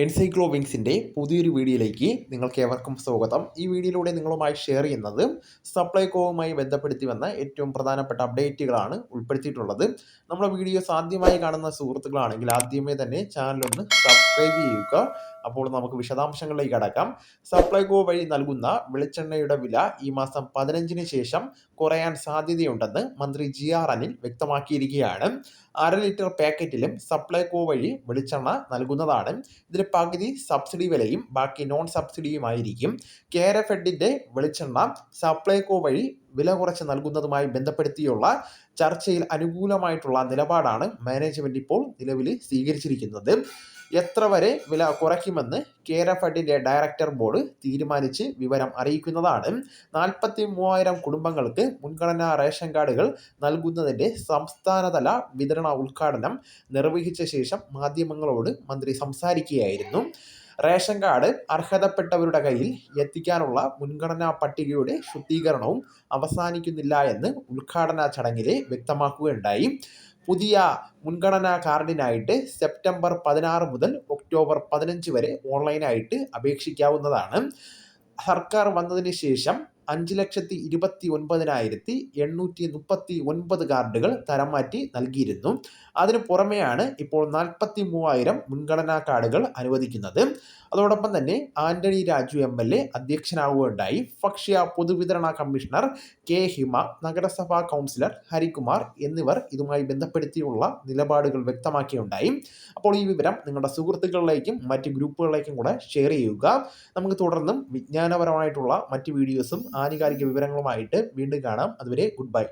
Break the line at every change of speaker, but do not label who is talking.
എൻസൈക്ലോവിങ്സിന്റെ പുതിയൊരു വീഡിയോയിലേക്ക് നിങ്ങൾക്ക് ഏവർക്കും സ്വാഗതം. ഈ വീഡിയോയിലൂടെ നിങ്ങളുമായി ഷെയർ ചെയ്യുന്നത് സപ്ലൈകോവുമായി ബന്ധപ്പെടുത്തി വന്ന ഏറ്റവും പ്രധാനപ്പെട്ട അപ്ഡേറ്റുകളാണ് ഉൾപ്പെടുത്തിയിട്ടുള്ളത്. നമ്മുടെ വീഡിയോസ് ആദ്യമായി കാണുന്ന സുഹൃത്തുക്കളാണെങ്കിൽ ആദ്യമേ തന്നെ ചാനലൊന്ന് സബ്സ്ക്രൈബ് ചെയ്യുക. അപ്പോൾ നമുക്ക് വിശദാംശങ്ങളിലേക്ക് കടക്കാം. സപ്ലൈകോ വഴി നൽകുന്ന വെളിച്ചെണ്ണയുടെ വില ഈ മാസം പതിനഞ്ചിന് ശേഷം കുറയാൻ സാധ്യതയുണ്ടെന്ന് മന്ത്രി ജി ആർ അനിൽ വ്യക്തമാക്കിയിരിക്കുകയാണ്. അര ലിറ്റർ പാക്കറ്റിലും സപ്ലൈകോ വഴി വെളിച്ചെണ്ണ നൽകുന്നതാണ്. ഇതിന് പകുതി സബ്സിഡി വിലയും ബാക്കി നോൺ സബ്സിഡിയുമായിരിക്കും. കേരഫെഡിന്റെ വെളിച്ചെണ്ണ സപ്ലൈകോ വഴി വില കുറച്ച് നൽകുന്നതുമായി ബന്ധപ്പെടുത്തിയുള്ള ചർച്ചയിൽ അനുകൂലമായിട്ടുള്ള നിലപാടാണ് മാനേജ്മെന്റ് ഇപ്പോൾ നിലവിൽ സ്വീകരിച്ചിരിക്കുന്നത്. എത്ര വരെ വില കുറയ്ക്കുമെന്ന് കേര ഫണ്ടിന്റെ ഡയറക്ടർ ബോർഡ് തീരുമാനിച്ച് വിവരം അറിയിക്കുന്നതാണ്. നാൽപ്പത്തി മൂവായിരം കുടുംബങ്ങൾക്ക് മുൻഗണനാ റേഷൻ കാർഡുകൾ നൽകുന്നതിന്റെ സംസ്ഥാനതല വിതരണ ഉദ്ഘാടനം നിർവഹിച്ച ശേഷം മാധ്യമങ്ങളോട് മന്ത്രി സംസാരിക്കുകയായിരുന്നു. റേഷൻ കാർഡ് അർഹതപ്പെട്ടവരുടെ കയ്യിൽ എത്തിക്കാനുള്ള മുൻഗണനാ പട്ടികയുടെ ശുദ്ധീകരണവും അവസാനിക്കുന്നില്ല എന്ന് ഉദ്ഘാടന ചടങ്ങിൽ വ്യക്തമാക്കുകയുണ്ടായി. പുതിയ മുൻഗണനാ കാർഡിനായിട്ട് സെപ്റ്റംബർ പതിനാറ് മുതൽ ഒക്ടോബർ പതിനഞ്ച് വരെ ഓൺലൈനായിട്ട് അപേക്ഷിക്കാവുന്നതാണ്. സർക്കാർ വന്നതിന് ശേഷം അഞ്ച് ലക്ഷത്തി ഇരുപത്തി ഒൻപതിനായിരത്തി എണ്ണൂറ്റി മുപ്പത്തി ഒൻപത് കാർഡുകൾ തരം മാറ്റി നൽകിയിരുന്നു. അതിനു പുറമെയാണ് ഇപ്പോൾ നാൽപ്പത്തി മൂവായിരം മുൻഗണനാ കാർഡുകൾ അനുവദിക്കുന്നത്. അതോടൊപ്പം തന്നെ Antony Raju M L A അധ്യക്ഷനാവുകയുണ്ടായി. ഭക്ഷ്യ പൊതുവിതരണ കമ്മീഷണർ കെ ഹിമ നഗരസഭാ കൗൺസിലർ ഹരികുമാർ എന്നിവർ ഇതുമായി ബന്ധപ്പെടുത്തിയുള്ള നിലപാടുകൾ വ്യക്തമാക്കിയുണ്ടായി. അപ്പോൾ ഈ വിവരം നിങ്ങളുടെ സുഹൃത്തുക്കളിലേക്കും മറ്റ് ഗ്രൂപ്പുകളിലേക്കും കൂടെ ഷെയർ ചെയ്യുക. നമുക്ക് തുടർന്നും വിജ്ഞാനപരമായിട്ടുള്ള മറ്റ് വീഡിയോസും ആനുകാലിക വിവരങ്ങളുമായിട്ട് വീണ്ടും കാണാം. അതുവരെ ഗുഡ് ബൈ